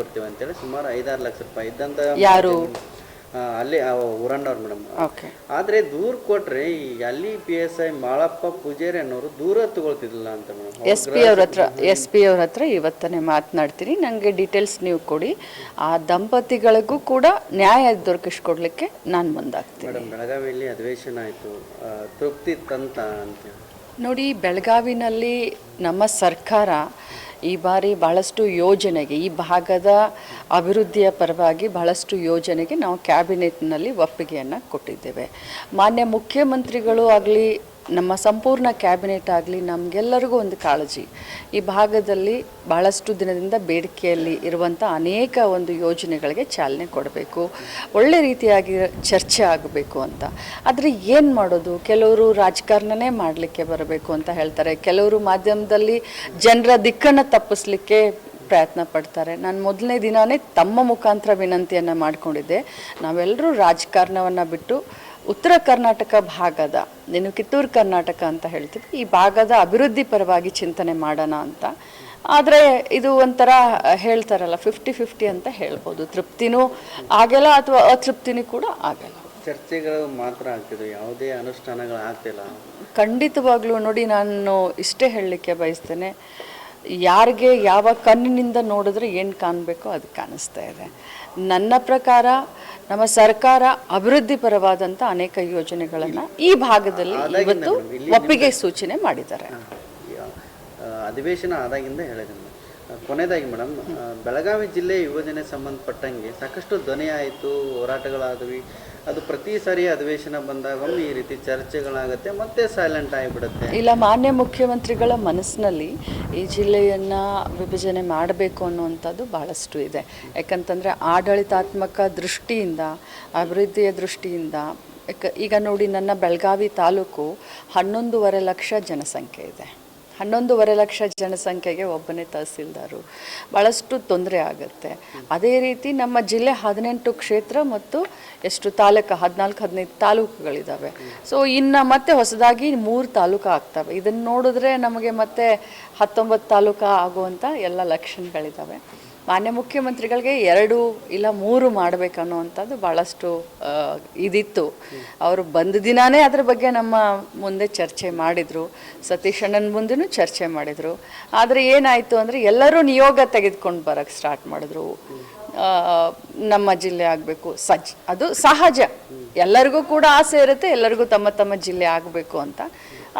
ಕೊಡ್ತೀವಿ ಅಂತೇಳಿ ಸುಮಾರು ಐದಾರು ಲಕ್ಷ ರೂಪಾಯಿ ಇದ್ದಂತ ಯಾರು? ಅಲ್ಲಿ ಊರಣ್ಣವ್ರು ಮೇಡಮ್. ಓಕೆ. ಆದ್ರೆ ದೂರ ಕೊಟ್ರೆ ಈ ಅಲ್ಲಿ P S I Malappa Poojari ಅನ್ನೋರು ದೂರ ತಗೊಳ್ತಿದ್ದಿಲ್ಲ ಅಂತ ಮೇಡಮ್. ಎಸ್ ಪಿ ಅವ್ರ ಹತ್ರ ಎಸ್ ಪಿ ಅವ್ರ ಹತ್ರ ಇವತ್ತನೇ ಮಾತನಾಡ್ತೀನಿ. ನನಗೆ ಡೀಟೇಲ್ಸ್ ನೀವು ಕೊಡಿ. ಆ ದಂಪತಿಗಳಿಗೂ ಕೂಡ ನ್ಯಾಯ ದೊರಕಿಸ್ಕೊಡ್ಲಿಕ್ಕೆ ನಾನು ಮುಂದಾಗ್ತೀನಿ. ಮೇಡಮ್ ಬೆಳಗಾವಿಯಲ್ಲಿ ಅಧಿವೇಶನ ಆಯ್ತು. ತೃಪ್ತಿ ತಂತ ಅಂತೇಳಿ ನೋಡಿ, ಬೆಳಗಾವಿನಲ್ಲಿ ನಮ್ಮ ಸರ್ಕಾರ ಈ ಬಾರಿ ಬಹಳಷ್ಟು ಯೋಜನೆಗೆ, ಈ ಭಾಗದ ಅಭಿವೃದ್ಧಿಯ ಪರವಾಗಿ ಬಹಳಷ್ಟು ಯೋಜನೆಗೆ ನಾವು ಕ್ಯಾಬಿನೆಟ್ನಲ್ಲಿ ಒಪ್ಪಿಗೆಯನ್ನು ಕೊಟ್ಟಿದ್ದೇವೆ. ಮಾನ್ಯ ಮುಖ್ಯಮಂತ್ರಿಗಳು ಆಗಲಿ ನಮ್ಮ ಸಂಪೂರ್ಣ ಕ್ಯಾಬಿನೆಟ್ ಆಗಲಿ, ನಮಗೆಲ್ಲರಿಗೂ ಒಂದು ಕಾಳಜಿ. ಈ ಭಾಗದಲ್ಲಿ ಬಹಳಷ್ಟು ದಿನದಿಂದ ಬೇಡಿಕೆಯಲ್ಲಿ ಇರುವಂಥ ಅನೇಕ ಒಂದು ಯೋಜನೆಗಳಿಗೆ ಚಾಲನೆ ಕೊಡಬೇಕು. ಒಳ್ಳೆ ರೀತಿಯಾಗಿ ಚರ್ಚೆ ಆಗಬೇಕು ಅಂತ. ಆದರೆ ಏನು ಮಾಡೋದು? ಕೆಲವರು ರಾಜಕಾರಣನೇ ಮಾಡಲಿಕ್ಕೆ ಬರಬೇಕು ಅಂತ ಹೇಳ್ತಾರೆ. ಕೆಲವರು ಮಾಧ್ಯಮದಲ್ಲಿ ಜನರ ದಿಕ್ಕನ್ನು ತಪ್ಪಿಸ್ಲಿಕ್ಕೆ ಪ್ರಯತ್ನ ಪಡ್ತಾರೆ. ನಾನು ಮೊದಲನೇ ದಿನವೇ ತಮ್ಮ ಮುಖಾಂತರ ವಿನಂತಿಯನ್ನು ಮಾಡಿಕೊಂಡಿದ್ದೆ. ನಾವೆಲ್ಲರೂ ರಾಜಕಾರಣವನ್ನು ಬಿಟ್ಟು ಉತ್ತರ ಕರ್ನಾಟಕ ಭಾಗದ ನೀನು ಕಿತ್ತೂರು ಕರ್ನಾಟಕ ಅಂತ ಹೇಳ್ತೀವಿ ಈ ಭಾಗದ ಅಭಿವೃದ್ಧಿ ಪರವಾಗಿ ಚಿಂತನೆ ಮಾಡೋಣ ಅಂತ. ಆದರೆ ಇದು ಒಂಥರ ಹೇಳ್ತಾರಲ್ಲ ಫಿಫ್ಟಿ ಫಿಫ್ಟಿ ಅಂತ ಹೇಳ್ಬೋದು. ತೃಪ್ತಿನೂ ಆಗಲ್ಲ ಅಥವಾ ಅತೃಪ್ತಿನೂ ಕೂಡ ಆಗಲ್ಲ. ಚರ್ಚೆಗಳು ಮಾತ್ರ ಆಗ್ತಿದೆ ಯಾವುದೇ ಅನುಷ್ಠಾನಗಳು ಆಗ್ತಿಲ್ಲ. ಖಂಡಿತವಾಗ್ಲೂ ನೋಡಿ ನಾನು ಇಷ್ಟೇ ಹೇಳಲಿಕ್ಕೆ ಬಯಸ್ತೇನೆ ಯಾರಿಗೆ ಯಾವ ಕಣ್ಣಿನಿಂದ ನೋಡಿದ್ರೆ ಏನು ಕಾಣಬೇಕೋ ಅದು ಕಾಣಿಸ್ತಾ ಇದೆ. ನನ್ನ ಪ್ರಕಾರ ನಮ್ಮ ಸರ್ಕಾರ ಅಭಿವೃದ್ಧಿ ಪರವಾದಂಥ ಅನೇಕ ಯೋಜನೆಗಳನ್ನು ಈ ಭಾಗದಲ್ಲಿ ಇವತ್ತು ಒಪ್ಪಿಗೆ ಸೂಚನೆ ಮಾಡಿದ್ದಾರೆ. ಅಧಿವೇಶನ ಆದಾಗಿಂದ ಹೇಳಿದೆ ಮೇಡಮ್. ಕೊನೆಯದಾಗಿ ಮೇಡಮ್ ಬೆಳಗಾವಿ ಜಿಲ್ಲೆ ಯುವಜನೆ ಸಂಬಂಧಪಟ್ಟಂಗೆ ಸಾಕಷ್ಟು ಧ್ವನಿ ಆಯಿತು ಹೋರಾಟಗಳಾದವಿ. ಅದು ಪ್ರತಿ ಸಾರಿ ಅಧಿವೇಶನ ಬಂದಾಗ ಈ ರೀತಿ ಚರ್ಚೆಗಳಾಗುತ್ತೆ, ಮತ್ತೆ ಸೈಲೆಂಟ್ ಆಗಿಬಿಡುತ್ತೆ. ಇಲ್ಲ, ಮಾನ್ಯ ಮುಖ್ಯಮಂತ್ರಿಗಳ ಮನಸ್ಸಿನಲ್ಲಿ ಈ ಜಿಲ್ಲೆಯನ್ನು ವಿಭಜನೆ ಮಾಡಬೇಕು ಅನ್ನುವಂಥದ್ದು ಬಹಳಷ್ಟು ಇದೆ. ಯಾಕಂತಂದರೆ ಆಡಳಿತಾತ್ಮಕ ದೃಷ್ಟಿಯಿಂದ, ಅಭಿವೃದ್ಧಿಯ ದೃಷ್ಟಿಯಿಂದ ಈಗ ನೋಡಿ ನನ್ನ ಬೆಳಗಾವಿ ತಾಲೂಕು ಹನ್ನೊಂದೂವರೆ ಲಕ್ಷ ಜನಸಂಖ್ಯೆ ಇದೆ. ಹನ್ನೊಂದೂವರೆ ಲಕ್ಷ ಜನಸಂಖ್ಯೆಗೆ ಒಬ್ಬನೇ ತಹಸೀಲ್ದಾರು. ಭಾಳಷ್ಟು ತೊಂದರೆ ಆಗುತ್ತೆ. ಅದೇ ರೀತಿ ನಮ್ಮ ಜಿಲ್ಲೆ ಹದಿನೆಂಟು ಕ್ಷೇತ್ರ ಮತ್ತು ಎಷ್ಟು ತಾಲೂಕು, ಹದಿನಾಲ್ಕು, ಹದಿನೈದು ತಾಲೂಕುಗಳಿದ್ದಾವೆ ಸೊ ಇನ್ನು ಮತ್ತೆ ಹೊಸದಾಗಿ ಮೂರು ತಾಲೂಕು ಆಗ್ತವೆ. ಇದನ್ನು ನೋಡಿದ್ರೆ ನಮಗೆ ಮತ್ತೆ ಹತ್ತೊಂಬತ್ತು ತಾಲೂಕು ಆಗುವಂಥ ಎಲ್ಲ ಲಕ್ಷಣಗಳಿದ್ದಾವೆ ಮಾನ್ಯ ಮುಖ್ಯಮಂತ್ರಿಗಳಿಗೆ ಎರಡು ಇಲ್ಲ ಮೂರು ಮಾಡಬೇಕನ್ನುವಂಥದ್ದು ಭಾಳಷ್ಟು ಇದಿತ್ತು. ಅವರು ಬಂದ ದಿನಾನೇ ಅದ್ರ ಬಗ್ಗೆ ನಮ್ಮ ಮುಂದೆ ಚರ್ಚೆ ಮಾಡಿದರು. ಸತೀಶ್ ಅಣ್ಣನ ಮುಂದೆನೂ ಚರ್ಚೆ ಮಾಡಿದರು. ಆದರೆ ಏನಾಯಿತು ಅಂದರೆ ಎಲ್ಲರೂ ನಿಯೋಗ ತೆಗೆದುಕೊಂಡು ಬರೋಕ್ಕೆ ಸ್ಟಾರ್ಟ್ ಮಾಡಿದ್ರು. ನಮ್ಮ ಜಿಲ್ಲೆ ಆಗಬೇಕು. ಸಜ್, ಅದು ಸಹಜ. ಎಲ್ಲರಿಗೂ ಕೂಡ ಆಸೆ ಇರುತ್ತೆ, ಎಲ್ಲರಿಗೂ ತಮ್ಮ ತಮ್ಮ ಜಿಲ್ಲೆ ಆಗಬೇಕು ಅಂತ.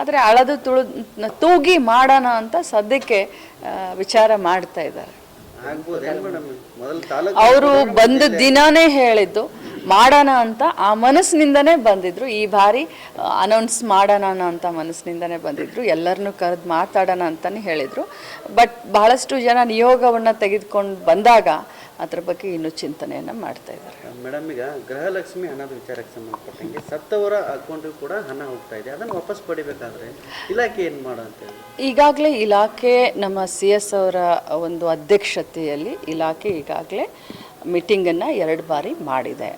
ಆದರೆ ಅಳದು ತುಳು ತೂಗಿ ಮಾಡೋಣ ಅಂತ ಸದ್ಯಕ್ಕೆ ವಿಚಾರ ಮಾಡ್ತಾ ಇದ್ದಾರೆ. ಅವರು ಬಂದ ದಿನಾನೇ ಹೇಳಿದ್ದು ಮಾಡೋಣ ಅಂತ ಆ ಮನಸ್ಸಿನಿಂದನೇ ಬಂದಿದ್ರು. ಈ ಬಾರಿ ಅನೌನ್ಸ್ ಮಾಡೋಣ ಅಂತ ಮನಸ್ಸಿನಿಂದನೇ ಬಂದಿದ್ರು. ಎಲ್ಲರನ್ನೂ ಕರೆದು ಮಾತಾಡೋಣ ಅಂತಲೇ ಹೇಳಿದರು. ಬಟ್ ಬಹಳಷ್ಟು ಜನ ನಿಯೋಗವನ್ನು ತೆಗೆದುಕೊಂಡು ಬಂದಾಗ ಅದ್ರ ಬಗ್ಗೆ ಇನ್ನೂ ಚಿಂತನೆಯನ್ನು ಮಾಡ್ತಾ ಇದ್ದಾರೆ. ಮೇಡಮ್ ಈಗ ಗೃಹಲಕ್ಷ್ಮಿ ಹಣದ ವಿಚಾರಕ್ಕೆ ಸಂಬಂಧಪಟ್ಟಂಗೆ ಸತ್ತವರ ಅಕೌಂಟಿಗೆ ಕೂಡ ಹಣ ಹೋಗ್ತಾ ಇದೆ. ಅದನ್ನು ವಾಪಸ್ ಪಡಿಬೇಕಾದ್ರೆ ಇಲಾಖೆ ಏನು ಮಾಡೋ ಅಂತೇಳಿ ಈಗಾಗಲೇ ಇಲಾಖೆ ನಮ್ಮ ಸಿ ಎಸ್ ಅವರ ಒಂದು ಅಧ್ಯಕ್ಷತೆಯಲ್ಲಿ ಇಲಾಖೆ ಈಗಾಗಲೇ ಮೀಟಿಂಗನ್ನು ಎರಡು ಬಾರಿ ಮಾಡಿದೆ.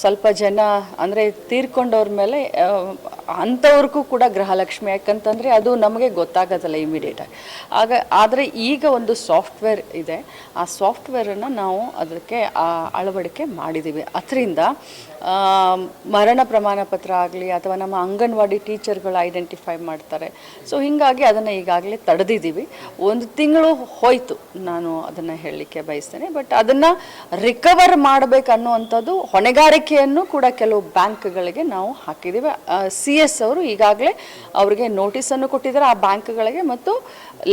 ಸ್ವಲ್ಪ ಜನ ಅಂದರೆ ತೀರ್ಕೊಂಡವ್ರ ಮೇಲೆ ಅಂಥವ್ರಿಗೂ ಕೂಡ ಗೃಹಲಕ್ಷ್ಮಿ, ಯಾಕಂತಂದರೆ ಅದು ನಮಗೆ ಗೊತ್ತಾಗೋದಲ್ಲ ಇಮಿಡಿಯೇಟಾಗಿ ಆಗ. ಆದರೆ ಈಗ ಒಂದು ಸಾಫ್ಟ್ವೇರ್ ಇದೆ. ಆ ಸಾಫ್ಟ್ವೇರನ್ನು ನಾವು ಅದಕ್ಕೆ ಅಳವಡಿಕೆ ಮಾಡಿದ್ದೀವಿ ಅದರಿಂದ ಮರಣ ಪ್ರಮಾಣ ಪತ್ರ ಆಗಲಿ ಅಥವಾ ನಮ್ಮ ಅಂಗನವಾಡಿ ಟೀಚರ್ಗಳು ಐಡೆಂಟಿಫೈ ಮಾಡ್ತಾರೆ. ಸೊ ಹೀಗಾಗಿ ಅದನ್ನು ಈಗಾಗಲೇ ತಡೆದಿದ್ದೀವಿ ಒಂದು ತಿಂಗಳು ಹೋಯಿತು ನಾನು ಅದನ್ನು ಹೇಳಲಿಕ್ಕೆ ಬಯಸ್ತೇನೆ. ಬಟ್ ಅದನ್ನು ರಿಕವರ್ ಮಾಡಬೇಕು ಅನ್ನುವಂಥದ್ದು ಹೊಣೆಗಾರಿಕೆಯನ್ನು ಕೂಡ ಕೆಲವು ಬ್ಯಾಂಕ್ಗಳಿಗೆ ನಾವು ಹಾಕಿದ್ದೀವಿ. ಸಿ ಎಸ್ ಅವರು ಈಗಾಗಲೇ ಅವರಿಗೆ ನೋಟಿಸನ್ನು ಕೊಟ್ಟಿದ್ದಾರೆ. ಆ ಬ್ಯಾಂಕ್ಗಳಿಗೆ ಮತ್ತು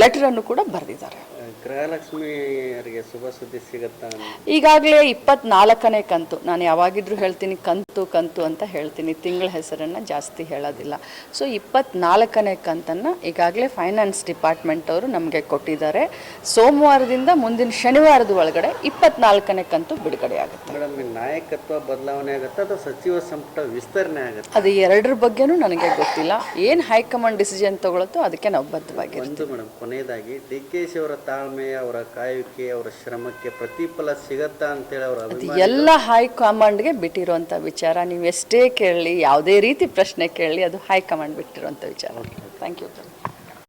ಲೆಟರನ್ನು ಕೂಡ ಬರೆದಿದ್ದಾರೆ. ಗೃಹಲಕ್ಷ್ಮಿಯರಿಗೆ ಶುಭ ಸುದ್ದಿ ಸಿಗುತ್ತಾ ಈಗಾಗಲೇ ಇಪ್ಪತ್ನಾಲ್ಕನೇ ಕಂತು. ನಾನು ಯಾವಾಗಿದ್ರೂ ಹೇಳ್ತೀನಿ ಕಂತು ಕಂತು ಅಂತ ಹೇಳ್ತೀನಿ. ತಿಂಗಳ ಹೆಸರನ್ನು ಜಾಸ್ತಿ ಹೇಳೋದಿಲ್ಲ. ಸೊ ಇಪ್ಪತ್ನಾಲ್ಕನೇ ಕಂತನ್ನು ಈಗಾಗಲೇ ಫೈನಾನ್ಸ್ ಡಿಪಾರ್ಟ್ಮೆಂಟ್ ಅವರು ನಮಗೆ ಕೊಟ್ಟಿದ್ದಾರೆ. ಸೋಮವಾರದಿಂದ ಮುಂದಿನ ಶನಿವಾರದ ಒಳಗಡೆ ಇಪ್ಪತ್ನಾಲ್ಕನೇ ಕಂತು ಬಿಡುಗಡೆ ಆಗುತ್ತೆ. ಮೇಡಮ್ ನಾಯಕತ್ವ ಬದಲಾವಣೆ ಆಗುತ್ತೆ ಅಥವಾ ಸಚಿವ ಸಂಪುಟ ವಿಸ್ತರಣೆ ಆಗುತ್ತೆ? ಅದು ಎರಡರ ಬಗ್ಗೆನೂ ನನಗೆ ಗೊತ್ತಿಲ್ಲ. ಏನು ಹೈಕಮಾಂಡ್ ಡಿಸಿಷನ್ ತಗೊಳುತ್ತೋ ಅದಕ್ಕೆ ನಾವು ಬದ್ಧವಾಗಿರ್ತೀವಿ. ಮೇಡಮ್ ಕೊನೆಯದಾಗಿ ಡಿ ಕೆ ಶಿ ಅವರ ತಾಳ್ಮೆ ಅವರ ಕಾಯುವಿಕೆ ಅವರ ಶ್ರಮಕ್ಕೆ ಪ್ರತಿಫಲ ಸಿಗತ್ತಾ ಅಂತೇಳಿ ಅವರ ಅಭಿಮಾನ ಎಲ್ಲ ಹೈಕಮಾಂಡ್ಗೆ ಬಿಟ್ಟಿರುವಂಥ ವಿಚಾರ. ನೀವು ಎಷ್ಟೇ ಕೇಳಲಿ ಯಾವುದೇ ರೀತಿ ಪ್ರಶ್ನೆ ಕೇಳಲಿ ಅದು ಹೈಕಮಾಂಡ್ ಬಿಟ್ಟಿರುವಂಥ ವಿಚಾರ. Thank you